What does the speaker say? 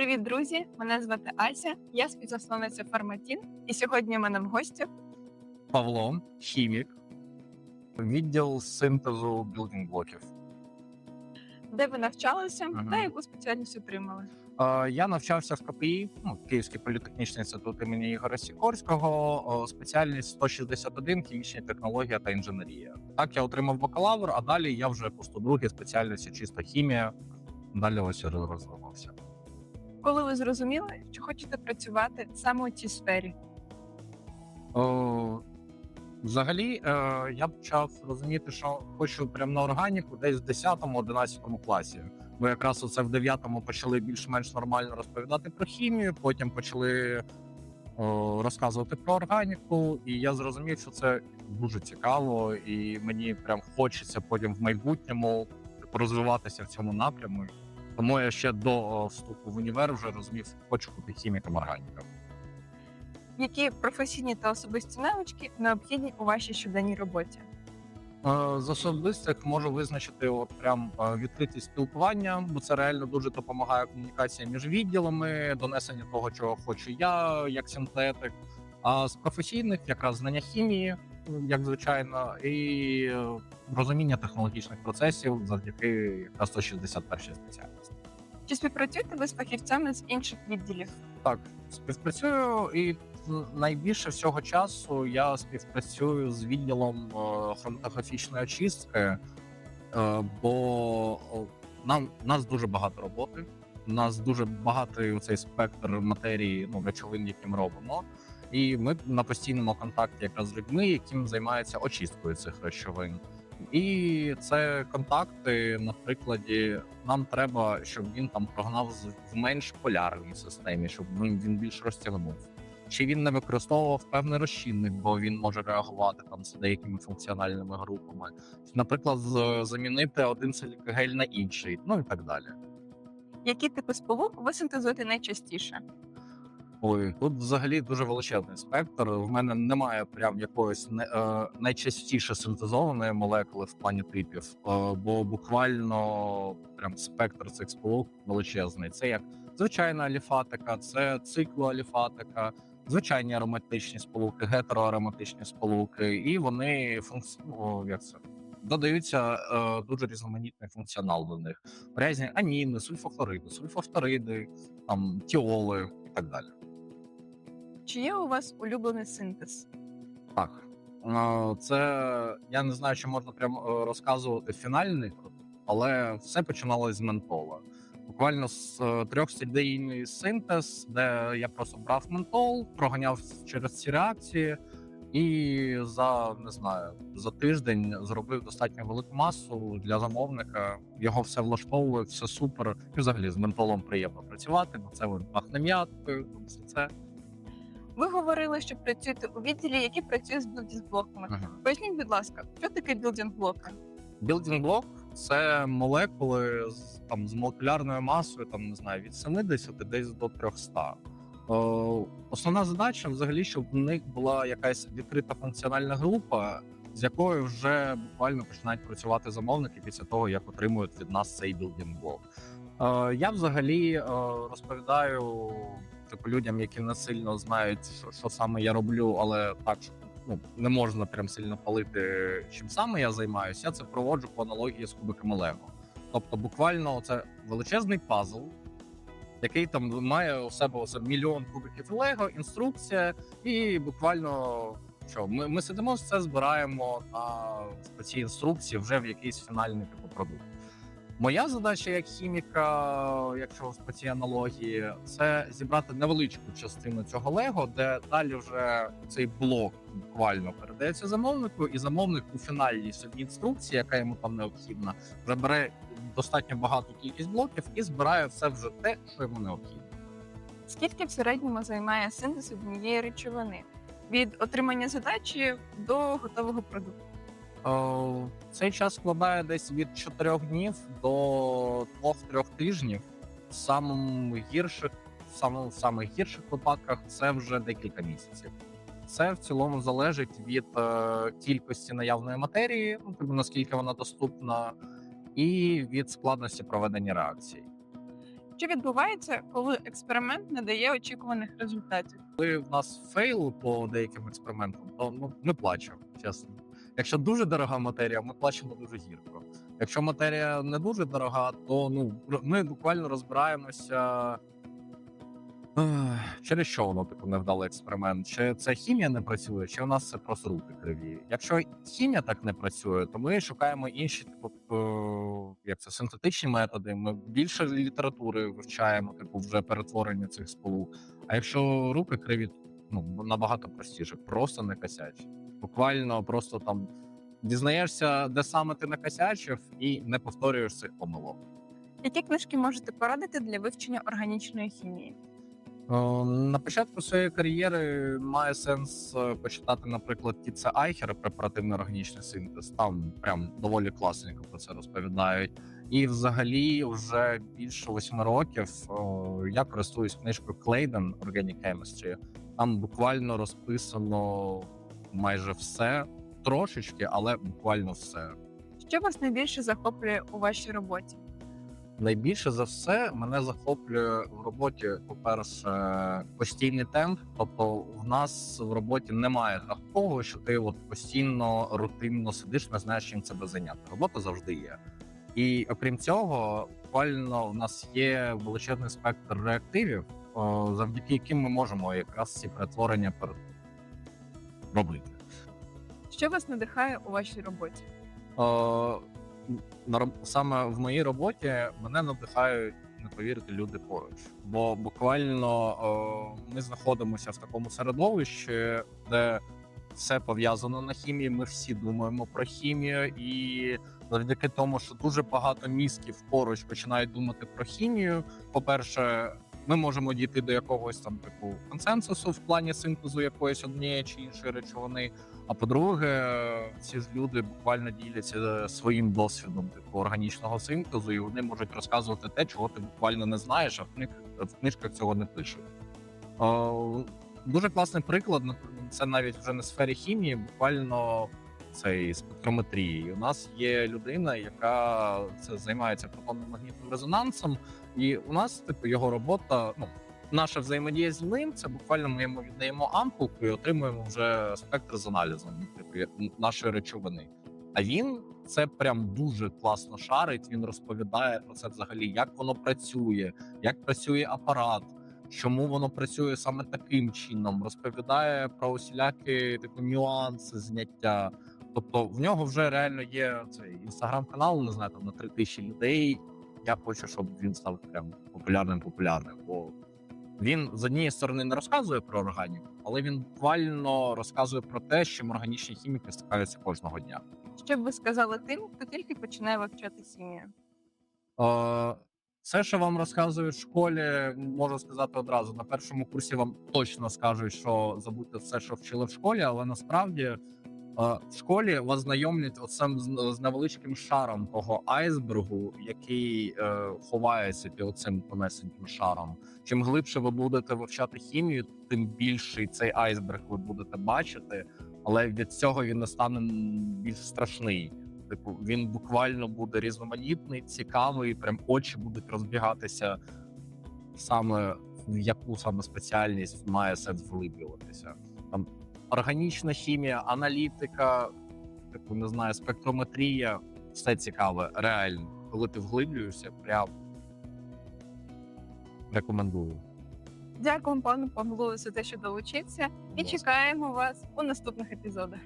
Привіт, друзі! Мене звати Ася, я співзасновниця Фарматін, і сьогодні у мене в гостях Павло, хімік, відділ синтезу білдинг блоків. де ви навчалися Мгм. та яку спеціальність отримали. Е, Я навчався в КПІ, ну, Київський політехнічний інститут імені Ігоря Сікорського, о, спеціальність 161 хімічні технології та інженерія. Так я отримав бакалавр, а далі я вже по 102 спеціальності чисто хімія. Далі ось розвивався. Коли ви зрозуміли, що хочете працювати саме у цій сфері? О, взагалі, е, я почав розуміти, що хочу прямо на органіку десь в 10-11 класі. Бо якраз оце в 9-му почали більш-менш нормально розповідати про хімію, потім почали о, розказувати про органіку, і я зрозумів, що це дуже цікаво, і мені прям хочеться потім в майбутньому розвиватися в цьому напряму. Тому я ще до вступу в універ вже розумів, хочу бути хіміком органіком. Які професійні та особисті навички необхідні у вашій щоденній роботі? Е, З особистих можу визначити от прям е, відкритість спілкування, бо це реально дуже допомагає комунікація між відділами, донесення того, чого хочу я, як синтетик. А з професійних якраз знання хімії, як звичайно, і е, розуміння технологічних процесів завдяки якраз 161 спеціальності. Чи співпрацюєте ви з фахівцями з інших відділів? Так, співпрацюю і найбільше всього часу я співпрацюю з відділом е, хроматографічної очистки, е, бо нам нас дуже багато роботи. У нас дуже багатий цей спектр матерії, ну речовин, які ми робимо. І ми на постійному контакті якраз з людьми, яким займаються очисткою цих речовин. І це контакти, на прикладі, нам треба, щоб він там прогнав в менш полярній системі, щоб він, більш розтягнув. Чи він не використовував певний розчинник, бо він може реагувати там з деякими функціональними групами, чи, наприклад, замінити один силікагель на інший, ну і так далі. Які типи сполук ви синтезуєте найчастіше? Ой, тут взагалі дуже величезний спектр. В мене немає прям якоїсь не, е, найчастіше синтезованої молекули в плані типів, е, бо буквально прям спектр цих сполук величезний. Це як звичайна аліфатика, це циклоаліфатика, звичайні ароматичні сполуки, гетероароматичні сполуки, і вони функці... о, як це? Додаються е, дуже різноманітний функціонал до них. Різні аніни, сульфохлориди, сульфофториди, там тіоли і так далі. Чи є у вас улюблений синтез? Так. Це я не знаю, чи можна прямо е, розказувати фінальний але все починалось з ментола. Буквально з е, трьохстадійний синтез, де я просто брав ментол, проганяв через ці реакції, і за не знаю, за тиждень зробив достатньо велику масу для замовника. Його все влаштовує, все супер. І взагалі з ментолом приємно працювати, бо це пахне м'яткою, все це. Ви говорили, що працюєте у відділі, який працює з білдінг-блоками. Мгм. Поясніть, будь ласка, що таке білдінг-блоки? Білдинг блок це молекули з там з молекулярною масою, там не знаю, від 70 десь до 300. Е, основна задача взагалі, щоб в них була якась відкрита функціональна група, з якою вже буквально починають працювати замовники після того, як отримують від нас цей білдинг блок. Е, я взагалі е, розповідаю типу людям, які не сильно знають, що, що саме я роблю, але так ну, не можна прям сильно палити, чим саме я займаюся. Я це проводжу по аналогії з кубиками Лего. Тобто, буквально це величезний пазл, який там має у себе оце мільйон кубиків Лего, інструкція, і буквально що ми, ми сидимо все збираємо на цій інструкції вже в якийсь фінальний типу продукт. Моя задача як хіміка, якщо в цій аналогії, це зібрати невеличку частину цього лего, де далі вже цей блок буквально передається замовнику, і замовник у фінальній собі інструкції, яка йому там необхідна, вже бере достатньо багату кількість блоків і збирає все вже те, що йому необхідно. Скільки в середньому займає синтез однієї речовини? Від отримання задачі до готового продукту? Е, Цей час складає десь від 4 днів до 2-3 тижнів. В самому гірших, в в самих гірших випадках це вже декілька місяців. Це в цілому залежить від е, кількості наявної матерії, ну тобто наскільки вона доступна, і від складності проведення реакцій. Що відбувається, коли експеримент не дає очікуваних результатів? Коли в нас фейл по деяким експериментам, то ну ми плачемо, чесно. Якщо дуже дорога матерія, ми плачемо дуже гірко. Якщо матерія не дуже дорога, то ну ми буквально розбираємося. Через що воно типу невдалий експеримент? Чи це хімія не працює, чи у нас це просто руки криві? Якщо хімія так не працює, то ми шукаємо інші, типу, е, як це синтетичні методи. Ми більше літератури вивчаємо, типу, вже перетворення цих сполук. А якщо руки криві, ну набагато простіше, просто не косячь. Буквально просто там дізнаєшся, де саме ти накосячив, і не повторюєш цих помилок. Які книжки можете порадити для вивчення органічної хімії? Е, На початку своєї кар'єри має сенс е, почитати, наприклад, Тіце Айхера препаративний органічний синтез. Там прям доволі класненько про це розповідають. І взагалі, вже більше восьми років е, я користуюсь книжкою Клейден Organic Chemistry. Там буквально розписано майже все, трошечки, але буквально все. Що вас найбільше захоплює у вашій роботі? Найбільше за все мене захоплює в роботі, по-перше, постійний темп. Тобто, в нас в роботі немає такого, що ти от постійно рутинно сидиш, не знаєш, чим себе зайняти. Робота завжди є. І окрім цього, буквально в нас є величезний спектр реактивів, завдяки яким ми можемо якраз ці перетворення пер- робити. Що вас надихає у вашій роботі? Е, на саме в моїй роботі мене надихають, не повірите, люди поруч. Бо буквально е, ми знаходимося в такому середовищі, де все пов'язано на хімії. Ми всі думаємо про хімію, і завдяки тому, що дуже багато мізків поруч починають думати про хімію. По-перше, ми можемо дійти до якогось там типу консенсусу в плані синтезу якоїсь однієї чи іншої речовини. А по-друге, ці ж люди буквально діляться своїм досвідом типу органічного синтезу, і вони можуть розказувати те, чого ти буквально не знаєш, а в книг в книжках цього не пишуть. Е, Дуже класний приклад. Це навіть вже не сфері хімії, буквально цей спектрометрії. У нас є людина, яка це займається протонно-магнітним резонансом, і у нас, типу, його робота, ну наша взаємодія з ним це буквально ми йому віддаємо ампулку і отримуємо вже спектр з аналізом типу, нашої речовини. А він це прям дуже класно шарить. Він розповідає про це взагалі, як воно працює, як працює апарат, чому воно працює саме таким чином. Розповідає про усілякі типу нюанси зняття. Тобто в нього вже реально є цей інстаграм-канал, не знаю, там на три тисячі людей. Я хочу, щоб він став прям популярним популярним. Бо він з однієї сторони не розказує про органіку, але він буквально розказує про те, що органічні хіміки стикаються кожного дня. Що б ви сказали тим, хто тільки починає вивчати хімію? Е, Все, що вам розказують в школі, можу сказати одразу. На першому курсі вам точно скажуть, що забудьте все, що вчили в школі, але насправді в школі вас знайомлять оцим з, невеличким шаром того айсбергу, який е, ховається під оцим тонесеньким шаром. Чим глибше ви будете вивчати хімію, тим більший цей айсберг ви будете бачити, але від цього він не стане більш страшний. Типу, він буквально буде різноманітний, цікавий, прям очі будуть розбігатися саме в яку саме спеціальність має сенс вглиблюватися. Органічна хімія, аналітика, типу, не знаю, спектрометрія, все цікаве, реально. Коли ти вглиблюєшся, прям рекомендую. Дякую, пану Павлу, за те, що долучився, і чекаємо вас у наступних епізодах.